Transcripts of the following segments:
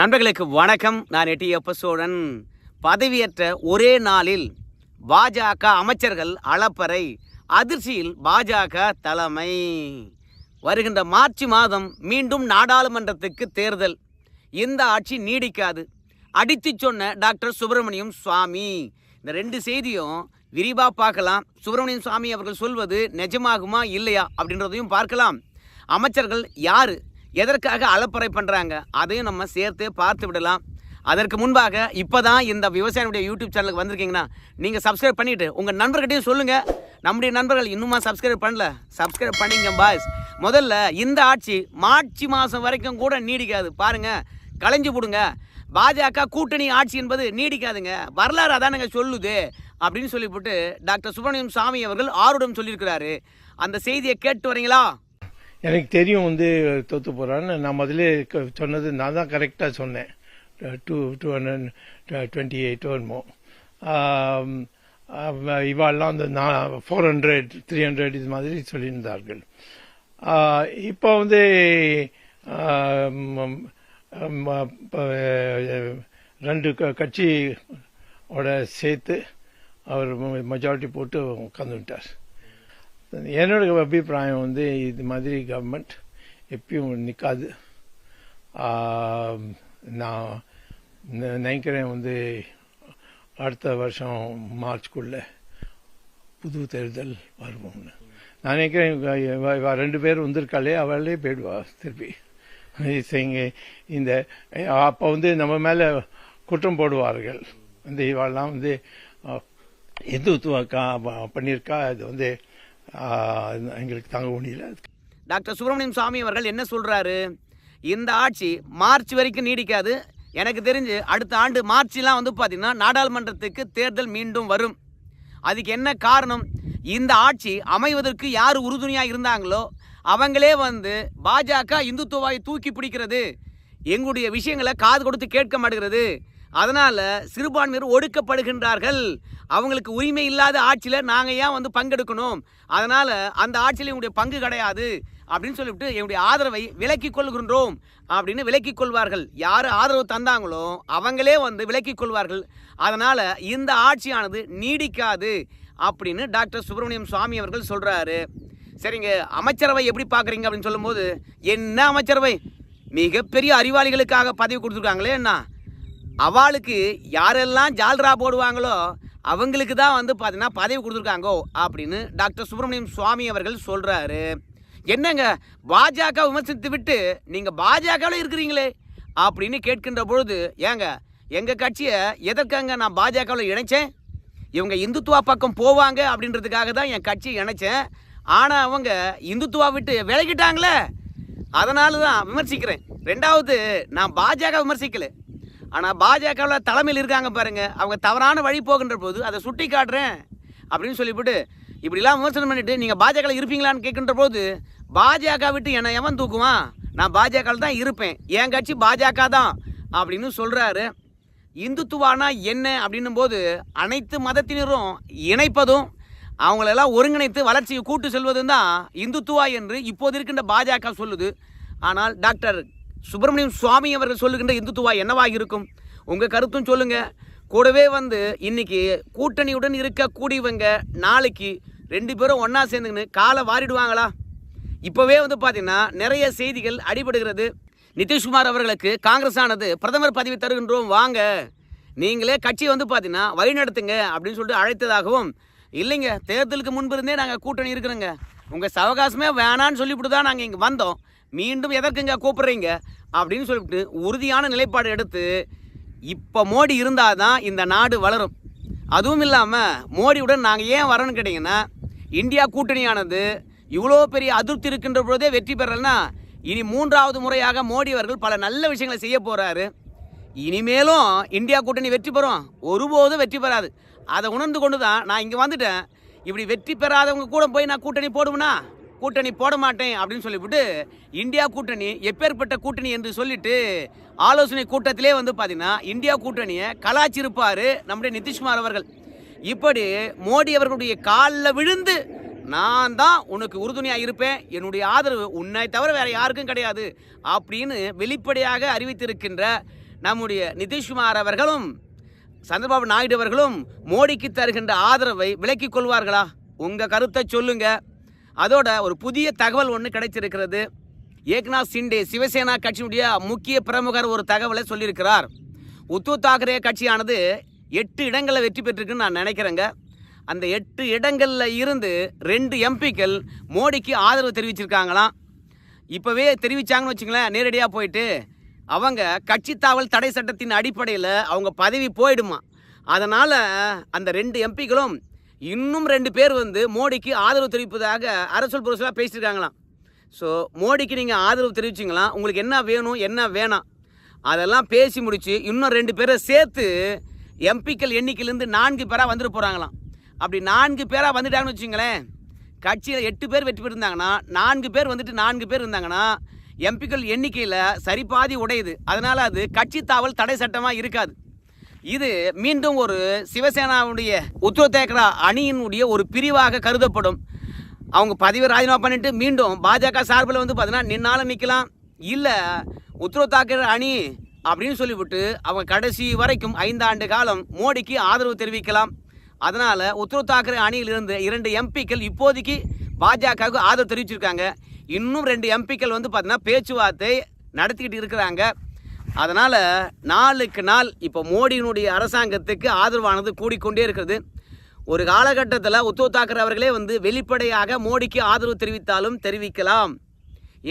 நண்பர்களுக்கு வணக்கம். நான் எட்டியப்ப சோழன் பதவியேற்ற ஒரே நாளில் பாஜக அமைச்சர்கள் அளப்பறை அதிர்ச்சியில் பாஜக தலைமை. வருகின்ற மார்ச் மாதம் மீண்டும் நாடாளுமன்றத்துக்கு தேர்தல். இந்த ஆட்சி நீடிக்காது. அடித்து சொன்ன டாக்டர் சுப்பிரமணியம் சுவாமி. இந்த ரெண்டு செய்தியும் விரிவாக பார்க்கலாம். சுப்பிரமணியம் சுவாமி அவர்கள் சொல்வது நிஜமாகுமா இல்லையா அப்படின்றதையும் பார்க்கலாம். அமைச்சர்கள் யார்? எதற்காக அளப்பறை பண்ணுறாங்க அதையும் நம்ம சேர்த்து பார்த்து விடலாம். அதற்கு முன்பாக இப்போ தான் இந்த விவசாயினுடைய யூடியூப் சேனலுக்கு வந்திருக்கீங்கன்னா நீங்கள் சப்ஸ்கிரைப் பண்ணிவிட்டு உங்கள் நண்பர்கிட்டையும் சொல்லுங்கள் நம்முடைய நண்பர்கள் இன்னுமா சப்ஸ்கிரைப் பண்ணல? சப்ஸ்கிரைப் பண்ணிங்க பாய்ஸ் முதல்ல இந்த ஆட்சி மார்ச் மாதம் வரைக்கும் கூட நீடிக்காது. பாருங்கள் களைஞ்சு போடுங்க. பாஜக கூட்டணி ஆட்சி என்பது நீடிக்காதுங்க. வரலாறு அதானுங்க சொல்லுது. அப்படின்னு சொல்லிவிட்டு டாக்டர் சுப்பிரமணியம் சாமி அவர்கள் ஆர்வம் சொல்லியிருக்கிறாரு. அந்த செய்தியை கேட்டு வரீங்களா? எனக்கு தெரியும் வந்து தோத்து போகிறான்னு நான் முதல்ல சொன்னது நான் தான் கரெக்டாக சொன்னேன். Two two hundred twenty eight வருமோ இவாள்லாம் அந்த நான் ஃபோர் ஹண்ட்ரட் த்ரீ ஹண்ட்ரட் இது மாதிரி சொல்லியிருந்தார்கள். இப்போ வந்து ரெண்டு க- கட்சியோட சேர்த்து அவர் மெஜாரிட்டி போட்டு உட்காந்துட்டார் என்னோட அபிப்பிராயம் வந்து இது மாதிரி கவர்மெண்ட் எப்பயும் நிற்காது நான் நினைக்கிறேன் வந்து அடுத்த வருஷம் மார்ச்குள்ள புது தேர்தல் வருவோம்னு. நான் நினைக்கிறேன் ரெண்டு பேர் வந்திருக்காளே அவளே போயிடுவா திருப்பி. செய்யுங்க இந்த அப்போ வந்து நம்ம மேலே குற்றம் போடுவார்கள். வந்து இவாள்லாம் வந்து அஹ், பண்ணியிருக்கா அது வந்து எங்களுக்கு தாங்க முடியல டாக்டர் சுப்பிரமணியம் சாமி அவர்கள் என்ன சொல்கிறாரு இந்த ஆட்சி மார்ச் வரைக்கும் நீடிக்காது. எனக்கு தெரிஞ்சு அடுத்த ஆண்டு மார்ச்லாம் வந்து பார்த்திங்கன்னா நாடாளுமன்றத்துக்கு தேர்தல் மீண்டும் வரும். அதுக்கு என்ன காரணம்? இந்த ஆட்சி அமைவதற்கு யார் உறுதுணையாக இருந்தாங்களோ அவங்களே வந்து பாஜக இந்துத்துவாயை தூக்கி பிடிக்கிறது. எங்களுடைய விஷயங்களை காது கொடுத்து கேட்க மாட்டேங்கிறது. அதனால் சிறுபான்மையினர் ஒடுக்கப்படுகின்றார்கள். அவங்களுக்கு உரிமை இல்லாத ஆட்சியில் நாங்கள் ஏன் வந்து பங்கெடுக்கணும்? அதனால் அந்த ஆட்சியில் எங்களுடைய பங்கு கிடையாது. அப்படின்னு சொல்லிவிட்டு என்னுடைய ஆதரவை விலக்கிக் கொள்கின்றோம் அப்படின்னு விலக்கிக் கொள்வார்கள். யார் ஆதரவு தந்தாங்களோ அவங்களே வந்து விலக்கிக் கொள்வார்கள். அதனால் இந்த ஆட்சியானது நீடிக்காது அப்படின்னு டாக்டர் சுப்பிரமணியம் சுவாமி அவர்கள் சொல்கிறாரு சரிங்க அமைச்சரவை எப்படி பார்க்குறீங்க அப்படின்னு சொல்லும்போது என்ன அமைச்சரவை? மிகப்பெரிய அறிவாளிகளுக்காக பதவி கொடுத்துருக்காங்களே என்ன? அவளுக்கு யாரெல்லாம் ஜால்ரா போடுவாங்களோ அவங்களுக்கு தான் வந்து பார்த்தீங்கன்னா பதவி கொடுத்துருக்காங்கோ அப்படின்னு டாக்டர் சுப்பிரமணியம் சுவாமி அவர்கள் சொல்கிறாரு என்னங்க? பாஜக விமர்சித்து விட்டு நீங்கள் பாஜகவில் இருக்கிறீங்களே அப்படின்னு கேட்கின்ற பொழுது ஏங்க எங்கள் கட்சியை எதற்காங்க நான் பாஜகவில் இணைச்சேன்? இவங்க இந்துத்துவா பக்கம் போவாங்க அப்படின்றதுக்காக தான் என் கட்சியை இணைச்சேன். ஆனால் அவங்க இந்துத்துவா விட்டு விலகிட்டாங்களே. அதனால தான் விமர்சிக்கிறேன். ரெண்டாவது நான் பாஜக விமர்சிக்கலை. ஆனால் பாஜகவில் தலைமையில் இருக்காங்க பாருங்கள் அவங்க தவறான வழி போகின்ற போது அதை சுட்டி காட்டுறேன் அப்படின்னு சொல்லிவிட்டு இப்படிலாம் விமர்சனம் பண்ணிட்டு நீங்கள் பாஜகவில் இருப்பீங்களான்னு கேட்கின்ற போது பாஜக விட்டு என்னை எவன் தூக்குவான்? நான் பாஜகவில் தான் இருப்பேன். என் கட்சி பாஜக தான் அப்படின்னு சொல்கிறாரு இந்துத்துவானா என்ன அப்படின்னும் போது அனைத்து மதத்தினரும் இணைப்பதும் அவங்களெல்லாம் ஒருங்கிணைத்து வளர்ச்சியை கூட்டு செல்வதும் தான் இந்துத்துவா என்று இப்போது இருக்கின்ற பாஜக சொல்லுது. ஆனால் டாக்டர் சுப்பிரமணியம் சுவாமி அவர்கள் சொல்லுகின்ற இந்துத்துவா என்னவாக இருக்கும் உங்கள் கருத்தும் சொல்லுங்கள் கூடவே வந்து இன்னைக்கு கூட்டணியுடன் இருக்கக்கூடியவங்க நாளைக்கு ரெண்டு பேரும் ஒன்றா சேர்ந்துக்கின்னு காலை வாரிடுவாங்களா? இப்போவே வந்து பார்த்தீங்கன்னா நிறைய செய்திகள் அடிபடுகிறது. நிதிஷ்குமார் அவர்களுக்கு காங்கிரஸ் ஆனது பிரதமர் பதவி தருகின்றோம் வாங்க. நீங்களே கட்சி வந்து பார்த்தீங்கன்னா வழிநடத்துங்க அப்படின்னு சொல்லிட்டு அழைத்ததாகவும் இல்லைங்க தேர்தலுக்கு முன்பு இருந்தே நாங்கள் கூட்டணி இருக்கிறோங்க. உங்கள் சவகாசமே வேணான்னு சொல்லிவிட்டு தான் நாங்கள் இங்கே வந்தோம். மீண்டும் எதற்குங்க கூப்பிட்றீங்க? அப்படின்னு சொல்லிட்டு உறுதியான நிலைப்பாடு எடுத்து இப்போ மோடி இருந்தால் தான் இந்த நாடு வளரும். அதுவும் இல்லாமல் மோடியுடன் நாங்கள் ஏன் வரணும்னு கேட்டிங்கன்னா இந்தியா கூட்டணியானது இவ்வளோ பெரிய அதிருப்தி இருக்கின்ற பொழுதே வெற்றி பெறலைன்னா இனி மூன்றாவது முறையாக மோடி அவர்கள் பல நல்ல விஷயங்களை செய்ய போகிறாரு இனிமேலும் இந்தியா கூட்டணி வெற்றி பெறும். ஒருபோதும் வெற்றி பெறாது. அதை உணர்ந்து கொண்டு தான் நான் இங்கே வந்துட்டேன். இப்படி வெற்றி பெறாதவங்க கூட போய் நான் கூட்டணி போடுவேனா? கூட்டணி போட மாட்டேன் அப்படின்னு சொல்லிவிட்டு இந்தியா கூட்டணி எப்பேற்பட்ட கூட்டணி என்று சொல்லிட்டு ஆலோசனை கூட்டத்திலே வந்து பார்த்தீங்கன்னா இந்தியா கூட்டணியை கலாச்சிருப்பார் நம்முடைய நிதிஷ்குமார் அவர்கள். இப்படி மோடி அவர்களுடைய காலில் விழுந்து நான் தான் உனக்கு உறுதுணையாக இருப்பேன் என்னுடைய ஆதரவு உன்னை தவிர வேறு யாருக்கும் கிடையாது அப்படின்னு வெளிப்படையாக அறிவித்திருக்கின்ற நம்முடைய நிதிஷ்குமார் அவர்களும் சந்திரபாபு நாயுடு அவர்களும் மோடிக்கு தருகின்ற ஆதரவை விலக்கிக் கொள்வார்களா? உங்கள் கருத்தை சொல்லுங்கள் அதோட ஒரு புதிய தகவல் ஒன்று கிடைச்சிருக்கிறது. ஏக்நாத் சிண்டே சிவசேனா கட்சியினுடைய முக்கிய பிரமுகர் ஒரு தகவலை சொல்லியிருக்கிறார். உத்தவ் தாக்கரே கட்சியானது எட்டு இடங்களில் வெற்றி பெற்றிருக்குன்னு நான் நினைக்கிறேங்க. அந்த எட்டு இடங்களில் இருந்து ரெண்டு எம்பிக்கள் மோடிக்கு ஆதரவு தெரிவிச்சிருக்காங்களாம். இப்போவே தெரிவிச்சாங்கன்னு வச்சுங்களேன் நேரடியாக போயிட்டு அவங்க கட்சி தாவல் தடை சட்டத்தின் அடிப்படையில் அவங்க பதவி போயிடுமா. அதனால் அந்த ரெண்டு எம்பிக்களும் இன்னும் ரெண்டு பேர் வந்து மோடிக்கு ஆதரவு தெரிவிப்பதாக அரசல் புரசலாக பேசியிருக்காங்களாம். ஸோ மோடிக்கு நீங்கள் ஆதரவு தெரிவிச்சிங்களாம் உங்களுக்கு என்ன வேணும் என்ன வேணாம்? அதெல்லாம் பேசி முடித்து இன்னும் ரெண்டு பேரை சேர்த்து எம்பிக்கள் எண்ணிக்கையிலேருந்து நான்கு பேராக வந்துட்டு போகிறாங்களாம் அப்படி நான்கு பேராக வந்துட்டாங்கன்னு வச்சுங்களேன் கட்சியில் எட்டு பேர் வெற்றி பெற்றிருந்தாங்கன்னா நான்கு பேர் வந்துட்டு நான்கு பேர் இருந்தாங்கன்னா எம்பிக்கள் எண்ணிக்கையில் சரிபாதி உடையுது. அதனால் அது கட்சி தாவல் தடை சட்டமாக இருக்காது. இது மீண்டும் ஒரு சிவசேனாவுடைய உத்தரவு அணியினுடைய ஒரு பிரிவாக கருதப்படும். அவங்க பதவி ராஜினாமா பண்ணிட்டு மீண்டும் பாஜக சார்பில் வந்து பார்த்தீங்கன்னா நின்னாலும் நிற்கலாம். இல்லை உத்தரவு தாக்கரே அணி அப்படின்னு சொல்லிவிட்டு அவங்க கடைசி வரைக்கும் ஐந்தாண்டு காலம் மோடிக்கு ஆதரவு தெரிவிக்கலாம். அதனால் உத்தரவு தாக்கரே அணியிலிருந்து இரண்டு எம்பிக்கள் இப்போதைக்கு பாஜகவுக்கு ஆதரவு தெரிவிச்சிருக்காங்க. இன்னும் ரெண்டு எம்பிக்கள் வந்து பார்த்தீங்கன்னா பேச்சுவார்த்தை நடத்திக்கிட்டு இருக்கிறாங்க. அதனால் நாளுக்கு நாள் இப்போ மோடியினுடைய அரசாங்கத்துக்கு ஆதரவானது கூடிக்கொண்டே இருக்கிறது. ஒரு காலகட்டத்தில் உத்தவ் தாக்கரே அவர்களே வந்து வெளிப்படையாக மோடிக்கு ஆதரவு தெரிவித்தாலும் தெரிவிக்கலாம்.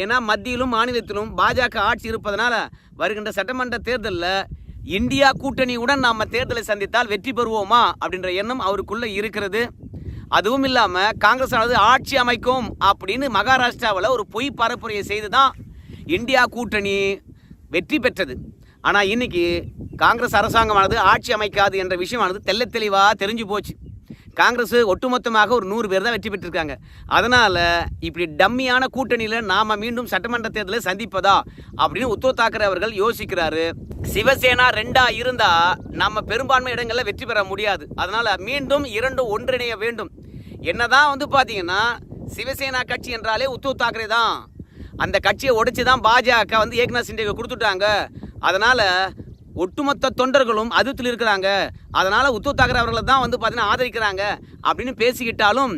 ஏன்னா மத்தியிலும் மாநிலத்திலும் பாஜக ஆட்சி இருப்பதனால வருகின்ற சட்டமன்ற தேர்தலில் இந்தியா கூட்டணியுடன் நாம் தேர்தலை சந்தித்தால் வெற்றி பெறுவோமா அப்படின்ற எண்ணம் அவருக்குள்ளே இருக்கிறது. அதுவும் இல்லாமல் காங்கிரஸ் ஆனது ஆட்சி அமைக்கும் அப்படின்னு மகாராஷ்டிராவில் ஒரு பொய் பரப்புரையை செய்து தான் இந்தியா கூட்டணி வெற்றி பெற்றது. ஆனால் இன்னைக்கு காங்கிரஸ் அரசாங்கமானது ஆட்சி அமைக்காது என்ற விஷயமானது தெல்ல தெளிவாக தெரிஞ்சு போச்சு. காங்கிரஸ் ஒட்டுமொத்தமாக ஒரு நூறு பேர் தான் வெற்றி பெற்றிருக்காங்க. அதனால் இப்படி டம்மியான கூட்டணியில் நாம் மீண்டும் சட்டமன்ற தேர்தலை சந்திப்பதா அப்படின்னு உத்தவ் தாக்கரே அவர்கள் யோசிக்கிறாரு. சிவசேனா ரெண்டா இருந்தால் நம்ம பெரும்பான்மை இடங்களில் வெற்றி பெற முடியாது. அதனால் மீண்டும் இரண்டும் ஒன்றிணைய வேண்டும். என்னதான் வந்து பார்த்தீங்கன்னா சிவசேனா கட்சி என்றாலே உத்தவ் தாக்கரே தான். அந்த கட்சியை உடைச்சி தான் பாஜக வந்து ஏக்நாத் சிண்டேக்கு கொடுத்துட்டாங்க. அதனால் ஒட்டுமொத்த தொண்டர்களும் அதிருப்தியில் இருக்கிறாங்க. அதனால் உத்தவ் தாக்கரே அவர்களை தான் வந்து பார்த்தீங்கன்னா ஆதரிக்கிறாங்க. அப்படின்னு பேசிக்கிட்டாலும்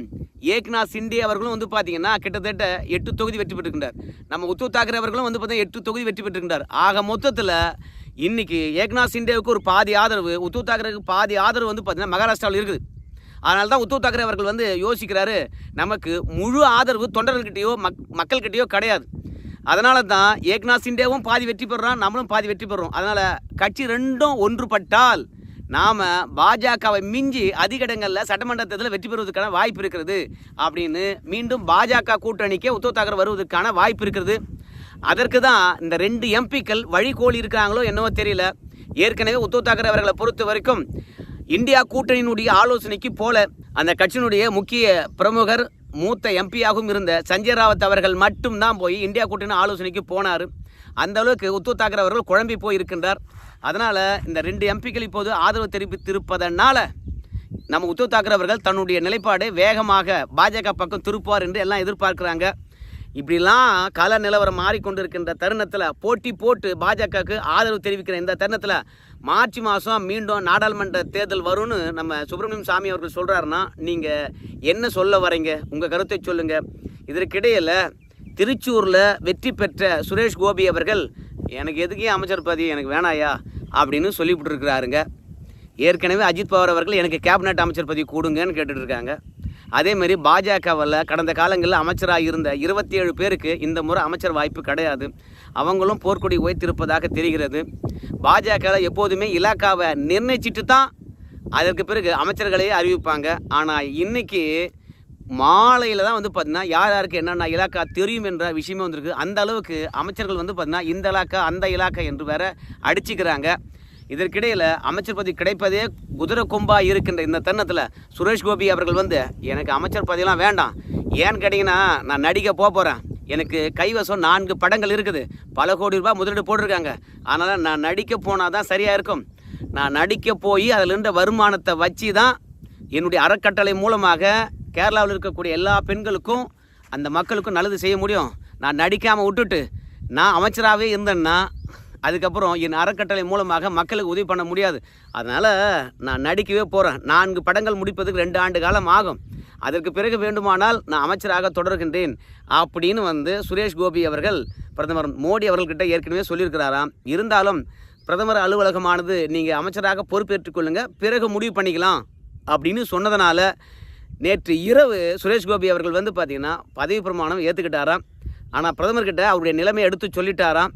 ஏக்நாத் சிண்டே அவர்களும் வந்து பார்த்தீங்கன்னா கிட்டத்தட்ட எட்டு தொகுதி வெற்றி பெற்றிருக்கின்றார். நம்ம உத்தவ் தாக்கரே அவர்களும் வந்து பார்த்தீங்கன்னா எட்டு தொகுதி வெற்றி பெற்றிருக்கின்றார். ஆக மொத்தத்தில் இன்றைக்கி ஏக்நாத் சிண்டேவுக்கு ஒரு பாதி ஆதரவு உத்தவ் தாக்கரேக்கு பாதி ஆதரவு வந்து பார்த்தீங்கன்னா மகாராஷ்டிராவில் இருக்குது. அதனால தான் உத்தவ் தாக்கரே அவர்கள் வந்து யோசிக்கிறாரு நமக்கு முழு ஆதரவு தொண்டர்கள்கிட்டயோ மக் மக்கள்கிட்டயோ கிடையாது. அதனால தான் ஏக்நாத் சிண்டேவும் பாதி வெற்றி பெறுறான் நம்மளும் பாதி வெற்றி பெறுறோம். அதனால் கட்சி ரெண்டும் ஒன்றுபட்டால் நாம் பாஜகவை மிஞ்சி அதிக இடங்களில் சட்டமன்ற தேர்தலில் வெற்றி பெறுவதற்கான வாய்ப்பு இருக்கிறது அப்படின்னு மீண்டும் பாஜக கூட்டணிக்கே உத்தவ் தாக்கரே வருவதற்கான வாய்ப்பு இருக்கிறது. அதற்கு தான் இந்த ரெண்டு எம்பிக்கள் வழிகோலி இருக்கிறாங்களோ என்னவோ தெரியல. ஏற்கனவே உத்தவ் தாக்கரே அவர்களை பொறுத்த வரைக்கும் இந்தியா கூட்டணியினுடைய ஆலோசனைக்கு போல அந்த கட்சியினுடைய முக்கிய பிரமுகர் மூத்த எம்பியாகவும் இருந்த சஞ்சய் ராவத் அவர்கள் மட்டும்தான் போய் இந்தியா கூட்டணி ஆலோசனைக்கு போனார். அந்த அளவுக்கு உத்தவ் தாக்கரே அவர்கள் குழம்பி போய் இருக்கின்றார் அதனால் இந்த ரெண்டு எம்பிக்கள் இப்போது ஆதரவு தெரிவித்திருப்பதனால நம்ம உத்தவ் தாக்கரே அவர்கள் தன்னுடைய நிலைப்பாடை வேகமாக பாஜக பக்கம் திருப்புவார் என்று எல்லாம் எதிர்பார்க்குறாங்க. இப்படிலாம் கால நிலவரம் மாறிக்கொண்டு இருக்கின்ற தருணத்தில் போட்டி போட்டு பாஜகவுக்கு ஆதரவு தெரிவிக்கிற இந்த தருணத்தில் மார்ச் மாதம் மீண்டும் நாடாளுமன்ற தேர்தல் வரும்னு நம்ம சுப்பிரமணியம் சாமி அவர்கள் சொல்கிறாருன்னா நீங்கள் என்ன சொல்ல வரீங்க? உங்கள் கருத்தை சொல்லுங்கள் இதற்கிடையில் திருச்சூரில் வெற்றி பெற்ற சுரேஷ் கோபி அவர்கள் எனக்கு எதுக்கே அமைச்சர் பதவி எனக்கு வேணாயா? அப்படின்னு சொல்லிவிட்டுருக்கிறாருங்க. ஏற்கனவே அஜித் பவார் அவர்கள் எனக்கு கேபினட் அமைச்சர் பதவி கொடுங்கன்னு கேட்டுட்ருக்காங்க அதே மாதிரி பாஜகவில் கடந்த காலங்களில் அமைச்சராக இருந்த இருபத்தி ஏழு பேருக்கு இந்த முறை அமைச்சர் வாய்ப்பு கிடையாது. அவங்களும் போர்க்கொடி உயர்த்திருப்பதாக தெரிகிறது. பாஜகவில் எப்போதுமே இலாக்காவை நிர்ணயிச்சிட்டு தான் அதற்கு பிறகு அமைச்சர்களையே அறிவிப்பாங்க. ஆனால் இன்னைக்கு மாலையில் தான் வந்து பார்த்தீங்கன்னா யார் யாருக்கு என்னென்ன இலாக்கா தெரியும் என்ற விஷயமே வந்திருக்கு. அந்த அளவுக்கு அமைச்சர்கள் வந்து பார்த்தீங்கன்னா இந்த இலாக்கா அந்த இலாக்கா என்று வேற அடிச்சுக்கிறாங்க. இதற்கிடையில் அமைச்சர் பதவி கிடைப்பதே குதிரை கொம்பாக இருக்கின்ற இந்த தருணத்தில் சுரேஷ் கோபி அவர்கள் வந்து எனக்கு அமைச்சர் பதவியெல்லாம் வேண்டாம். ஏன்னு கேட்டிங்கன்னா நான் நடிக்க போக போகிறேன் எனக்கு கைவசம் நான்கு படங்கள் இருக்குது. பல கோடி ரூபாய் முதலீடு போட்டிருக்காங்க. அதனால் நான் நடிக்க போனால் தான் சரியாக இருக்கும். நான் நடிக்க போய் அதில் இருந்த வருமானத்தை வச்சு தான் என்னுடைய அறக்கட்டளை மூலமாக கேரளாவில் இருக்கக்கூடிய எல்லா பெண்களுக்கும் அந்த மக்களுக்கும் நல்லது செய்ய முடியும். நான் நடிக்காமல் விட்டுட்டு நான் அமைச்சராகவே இருந்தேன்னா அதுக்கப்புறம் என் அறக்கட்டளை மூலமாக மக்களுக்கு உதவி பண்ண முடியாது. அதனால் நான் நடிக்கவே போகிறேன் நான்கு படங்கள் முடிப்பதுக்கு ரெண்டு ஆண்டு காலம் ஆகும். அதற்கு பிறகு வேண்டுமானால் நான் அமைச்சராக தொடர்கின்றேன். அப்படின்னு வந்து சுரேஷ் கோபி அவர்கள் பிரதமர் மோடி அவர்கள்கிட்ட ஏற்கனவே சொல்லியிருக்கிறாராம். இருந்தாலும் பிரதமர் அலுவலகமானது நீங்கள் அமைச்சராக பொறுப்பேற்றுக்கொள்ளுங்கள் பிறகு முடிவு பண்ணிக்கலாம் அப்படின்னு சொன்னதனால நேற்று இரவு சுரேஷ் கோபி அவர்கள் வந்து பார்த்திங்கன்னா பதவி பிரமாணம் ஏற்றுக்கிட்டாராம் ஆனால் பிரதமர்கிட்ட அவருடைய நிலைமையை எடுத்து சொல்லிட்டாராம்.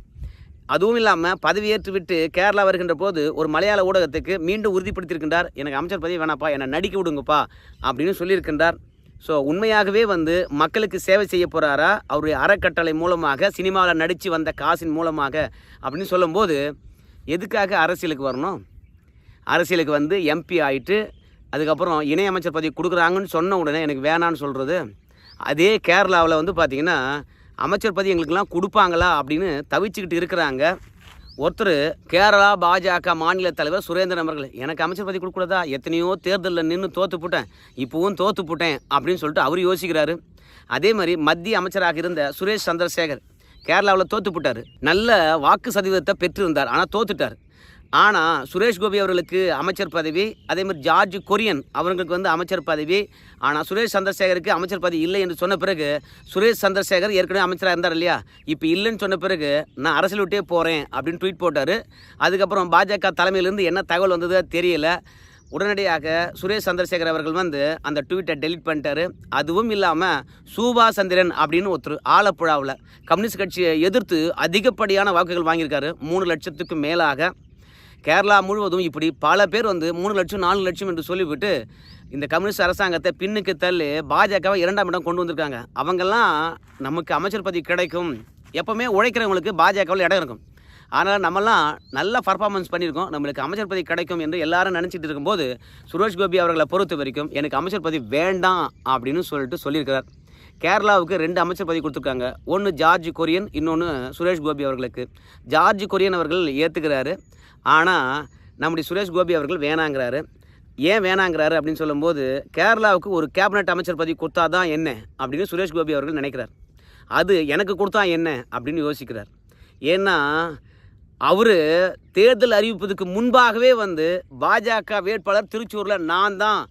அதுவும் இல்லாமல் பதவியேற்று விட்டு கேரளா வருகின்ற போது ஒரு மலையாள ஊடகத்துக்கு மீண்டும் உறுதிப்படுத்தியிருக்கின்றார். எனக்கு அமைச்சர் பதவி வேணாப்பா என்னை நடிக்க விடுங்கப்பா அப்படின்னு சொல்லியிருக்கின்றார். ஸோ உண்மையாகவே வந்து மக்களுக்கு சேவை செய்ய போகிறாரா அவருடைய அறக்கட்டளை மூலமாக சினிமாவில் நடித்து வந்த காசின் மூலமாக அப்படின்னு சொல்லும்போது எதுக்காக அரசியலுக்கு வரணும்? அரசியலுக்கு வந்து எம்பி ஆயிட்டு அதுக்கப்புறம் இணையமைச்சர் பதவி கொடுக்குறாங்கன்னு சொன்ன உடனே எனக்கு வேணான்னு சொல்கிறது அதே கேரளாவில் வந்து பார்த்திங்கன்னா அமைச்சர் பதவி எங்களுக்கெல்லாம் கொடுப்பாங்களா அப்படின்னு தவிச்சுக்கிட்டு இருக்கிறாங்க. ஒருத்தர் கேரளா பாஜக மாநில தலைவர் சுரேந்திரன் அவர்கள். எனக்கு அமைச்சர் பதவி கொடுக்கூடாதா எத்தனையோ தேர்தலில் நின்று தோற்று போட்டேன். இப்போவும் தோற்று போட்டேன் அப்படின்னு சொல்லிட்டு அவர் யோசிக்கிறாரு. அதே மாதிரி மத்திய அமைச்சராக இருந்த சுரேஷ் சந்திரசேகர் கேரளாவில் தோற்று போட்டார். நல்ல வாக்கு சதவீதத்தை பெற்றிருந்தார். ஆனால் தோத்துட்டார். ஆனால் சுரேஷ் கோபி அவர்களுக்கு அமைச்சர் பதவி அதே மாதிரி ஜார்ஜ் கொரியன் அவர்களுக்கு வந்து அமைச்சர் பதவி. ஆனால் சுரேஷ் சந்திரசேகருக்கு அமைச்சர் பதவி இல்லை என்று சொன்ன பிறகு சுரேஷ் சந்திரசேகர் ஏற்கனவே அமைச்சராக இருந்தார் இல்லையா? இப்போ இல்லைன்னு சொன்ன பிறகு நான் அரசியல் விட்டே போகிறேன் அப்படின்னு ட்வீட் போட்டார். அதுக்கப்புறம் பாஜக தலைமையிலேருந்து என்ன தகவல் வந்ததோ தெரியல. உடனடியாக சுரேஷ் சந்திரசேகர் அவர்கள் வந்து அந்த ட்வீட்டை டெலீட் பண்ணிட்டாரு. அதுவும் இல்லாமல் சூபா சந்திரன் அப்படின்னு ஒருத்தர் ஆலப்புழாவில் கம்யூனிஸ்ட் கட்சியை எதிர்த்து அதிகப்படியான வாக்குகள் வாங்கியிருக்காரு. மூணு லட்சத்துக்கு மேலாக. கேரளா முழுவதும் இப்படி பல பேர் வந்து மூணு லட்சம் நாலு லட்சம் என்று சொல்லிவிட்டு இந்த கம்யூனிஸ்ட் அரசாங்கத்தை பின்னுக்கு தள்ளி பாஜகவை இரண்டாம் இடம் கொண்டு வந்திருக்காங்க. அவங்கெல்லாம் நமக்கு அமைச்சர் பதவி கிடைக்கும். எப்போவுமே உழைக்கிறவங்களுக்கு பாஜகவில் இடம் இருக்கும். ஆனால் நம்மலாம் நல்ல பர்ஃபார்மன்ஸ் பண்ணியிருக்கோம். நம்மளுக்கு அமைச்சர் பதவி கிடைக்கும் என்று எல்லாரும் நினச்சிட்டு இருக்கும்போது சுரேஷ் கோபி அவர்களை பொறுத்த வரைக்கும் எனக்கு அமைச்சர் பதவி வேண்டாம் அப்படின்னு சொல்லிட்டு சொல்லியிருக்கிறார். கேரளாவுக்கு ரெண்டு அமைச்சர் பதவி கொடுத்துருக்காங்க. ஒன்று ஜார்ஜ் கொரியன் இன்னொன்று சுரேஷ் கோபி அவர்களுக்கு. ஜார்ஜ் கொரியன் அவர்கள் ஏற்றுக்கிறாரு ஆனால் நம்முடைய சுரேஷ் கோபி அவர்கள் வேணாங்கிறாரு. ஏன் வேணாங்கிறாரு அப்படின்னு சொல்லும்போது கேரளாவுக்கு ஒரு கேபினட் அமைச்சர் பதவி கொடுத்தா தான் என்ன அப்படின்னு சுரேஷ் கோபி அவர்கள் நினைக்கிறார். அது எனக்கு கொடுத்தா என்ன அப்படின்னு யோசிக்கிறார். ஏன்னா அவர் தேர்தல் அறிவிப்பதுக்கு முன்பாகவே வந்து பாஜக வேட்பாளர் திருச்சூரில் நான் தான்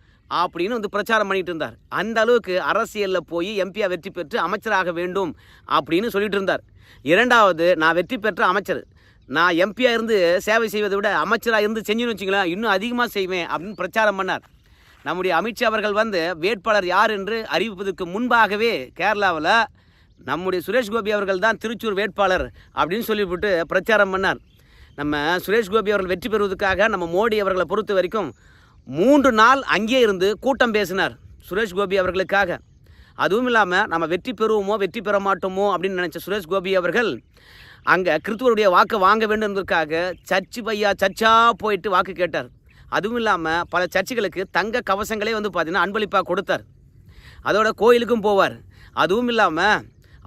அப்படின்னு வந்து பிரச்சாரம் பண்ணிட்டு இருந்தார். அந்த அளவுக்கு அரசியலில் போய் எம்பியாக வெற்றி பெற்று அமைச்சராக வேண்டும் அப்படின்னு சொல்லிட்டு இருந்தார். இரண்டாவது நான் வெற்றி பெற்ற அமைச்சர். நான் எம்பியாக இருந்து சேவை செய்வதை விட அமைச்சராக இருந்து செஞ்சுன்னு வச்சுங்களேன் இன்னும் அதிகமாக செய்வேன் அப்படின்னு பிரச்சாரம் பண்ணார். நம்முடைய அமித்ஷா அவர்கள் வந்து வேட்பாளர் யார் என்று அறிவிப்பதற்கு முன்பாகவே கேரளாவில் நம்முடைய சுரேஷ் கோபி அவர்கள் தான் திருச்சூர் வேட்பாளர் அப்படின்னு சொல்லிவிட்டு பிரச்சாரம் பண்ணார். நம்ம சுரேஷ் கோபி அவர்கள் வெற்றி பெறுவதற்காக நம்ம மோடி அவர்களை பொறுத்த வரைக்கும் மூன்று நாள் அங்கே இருந்து கூட்டம் பேசினார் சுரேஷ் கோபி அவர்களுக்காக. அதுவும் இல்லாமல் நம்ம வெற்றி பெறுவோமோ வெற்றி பெற மாட்டோமோ அப்படின்னு நினச்ச சுரேஷ் கோபி அவர்கள் அங்கே கிறிஸ்துவருடைய வாக்கை வாங்க வேண்டும் என்பதற்காக சர்ச்சு பையா சர்ச்சா போயிட்டு வாக்கு கேட்டார். அதுவும் இல்லாமல் பல சர்ச்சுகளுக்கு தங்க கவசங்களே வந்து பார்த்தீங்கன்னா அன்பளிப்பாக கொடுத்தார். அதோட கோயிலுக்கும் போவார். அதுவும் இல்லாமல்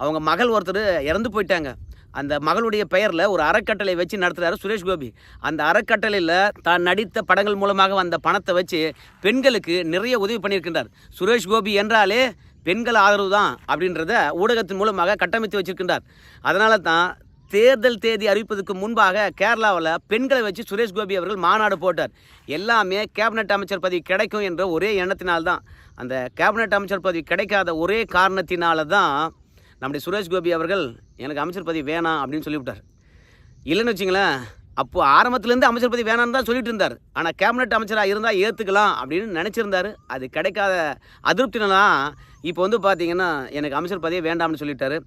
அவங்க மகள் ஒருத்தர் இறந்து போயிட்டாங்க. அந்த மகளுடைய பெயரில் ஒரு அறக்கட்டளை வச்சு நடத்துகிறாரு சுரேஷ் கோபி. அந்த அறக்கட்டளையில் தான் நடித்த படங்கள் மூலமாக வந்த பணத்தை வச்சு பெண்களுக்கு நிறைய உதவி பண்ணியிருக்கின்றார். சுரேஷ் கோபி என்றாலே பெண்கள் ஆதரவு தான் அப்படின்றத ஊடகத்தின் மூலமாக கட்டமைத்து வச்சிருக்கின்றார். அதனால தான் தேர்தல் தேதி அறிவிப்பதற்கு முன்பாக கேரளாவில் பெண்களை வச்சு சுரேஷ் கோபி அவர்கள் மாநாடு போட்டார். எல்லாமே கேபினட் அமைச்சர் பதவி கிடைக்கும் என்ற ஒரே எண்ணத்தினால்தான். அந்த கேபினட் அமைச்சர் பதவி கிடைக்காத ஒரே காரணத்தினால தான் நம்முடைய சுரேஷ் கோபி அவர்கள் எனக்கு அமைச்சர் பதவி வேணாம் அப்படின்னு சொல்லிவிட்டார். இல்லைன்னு வச்சிங்களேன் அப்போ ஆரம்பத்துலேருந்து அமைச்சர் பதவி வேணாம்னு தான் சொல்லிட்டு இருந்தார். ஆனால் கேபினட் அமைச்சராக இருந்தால் ஏற்றுக்கலாம் அப்படின்னு நினச்சிருந்தாரு. அது கிடைக்காத அதிருப்தினலாம் இப்போ வந்து பார்த்தீங்கன்னா எனக்கு அமைச்சர் பதவி வேண்டாம்னு சொல்லிட்டாரு.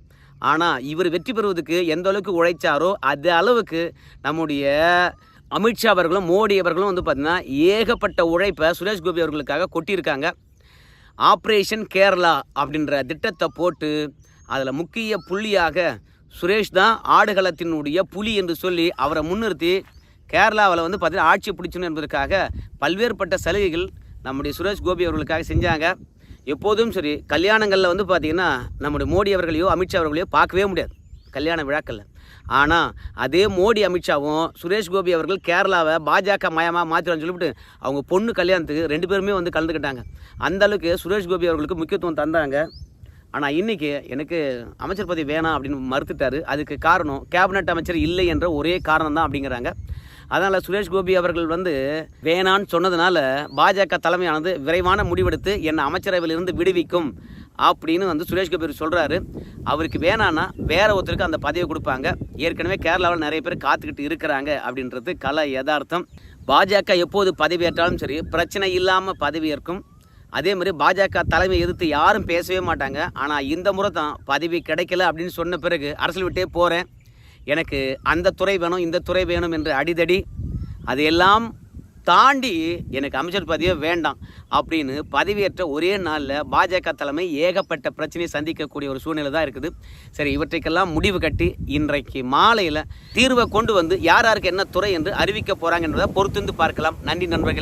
ஆனால் இவர் வெற்றி பெறுவதற்கு எந்த அளவுக்கு உழைச்சாரோ அது அளவுக்கு நம்முடைய அமித்ஷா அவர்களும் மோடி அவர்களும் வந்து பார்த்திங்கன்னா ஏகப்பட்ட உழைப்பை சுரேஷ் கோபி அவர்களுக்காக கொட்டியிருக்காங்க. ஆப்ரேஷன் கேரளா அப்படின்ற திட்டத்தை போட்டு அதில் முக்கிய புள்ளியாக சுரேஷ் தான் ஆடுகளத்தினுடைய புலி என்று சொல்லி அவரை முன்னிறுத்தி கேரளாவில் வந்து பார்த்தீங்கன்னா ஆட்சி பிடிச்சணும் என்பதற்காக பல்வேறுபட்ட சலுகைகள் நம்முடைய சுரேஷ் கோபி அவர்களுக்காக செஞ்சாங்க. எப்போதும் சரி கல்யாணங்களில் வந்து பார்த்திங்கன்னா நம்முடைய மோடி அவர்களையோ அமித்ஷா அவர்களையோ பார்க்கவே முடியாது கல்யாண விழாக்களில். ஆனால் அதே மோடி அமித்ஷாவும் சுரேஷ் கோபி அவர்கள் கேரளாவை பாஜக மயமாக மாற்றிடும்னு சொல்லிவிட்டு அவங்க பொண்ணு கல்யாணத்துக்கு ரெண்டு பேருமே வந்து கலந்துக்கிட்டாங்க. அந்த அளவுக்கு சுரேஷ் கோபி அவர்களுக்கு முக்கியத்துவம் தந்தாங்க. ஆனால் இன்றைக்கி எனக்கு அமைச்சர் பதவி வேணாம் அப்படின்னு மறுத்துட்டார். அதுக்கு காரணம் கேபினட் அமைச்சர் இல்லை என்ற ஒரே காரணம் தான் அப்படிங்கிறாங்க. அதனால் சுரேஷ் கோபி அவர்கள் வந்து வேணான்னு சொன்னதுனால பாஜக தலைமையானது விரைவான முடிவெடுத்து என்னை அமைச்சரவையிலிருந்து விடுவிக்கும் அப்படின்னு வந்து சுரேஷ் கோபி சொல்கிறாரு அவருக்கு வேணான்னா வேற ஒருத்தருக்கு அந்த பதவியை கொடுப்பாங்க. ஏற்கனவே கேரளாவில் நிறைய பேர் காத்துக்கிட்டு இருக்கிறாங்க அப்படின்றது கல யதார்த்தம். பாஜக எப்போது பதவியேற்றாலும் சரி பிரச்சனை இல்லாமல் பதவியேற்கும் அதே மாதிரி பாஜக தலைமை எதிர்த்து யாரும் பேசவே மாட்டாங்க. ஆனால் இந்த முறை தான் பதவி கிடைக்கல அப்படின்னு சொன்ன பிறகு அரசியல் விட்டே போகிறேன் எனக்கு அந்த துறை வேணும் இந்த துறை வேணும் என்று அடிதடி அதையெல்லாம் தாண்டி எனக்கு அமைச்சர் பதவியே வேண்டாம் அப்படின்னு பதவியேற்ற ஒரே நாளில் பாஜக தலைமை ஏகப்பட்ட பிரச்சனையை சந்திக்கக்கூடிய ஒரு சூழ்நிலை தான் இருக்குது. சரி இவற்றைக்கெல்லாம் முடிவு கட்டி இன்றைக்கு மாலையில் தீர்வை கொண்டு வந்து யார் யாருக்கு என்ன துறை என்று அறிவிக்க போகிறாங்க என்பதை பொறுத்திருந்து பார்க்கலாம். நன்றி நண்பர்களே.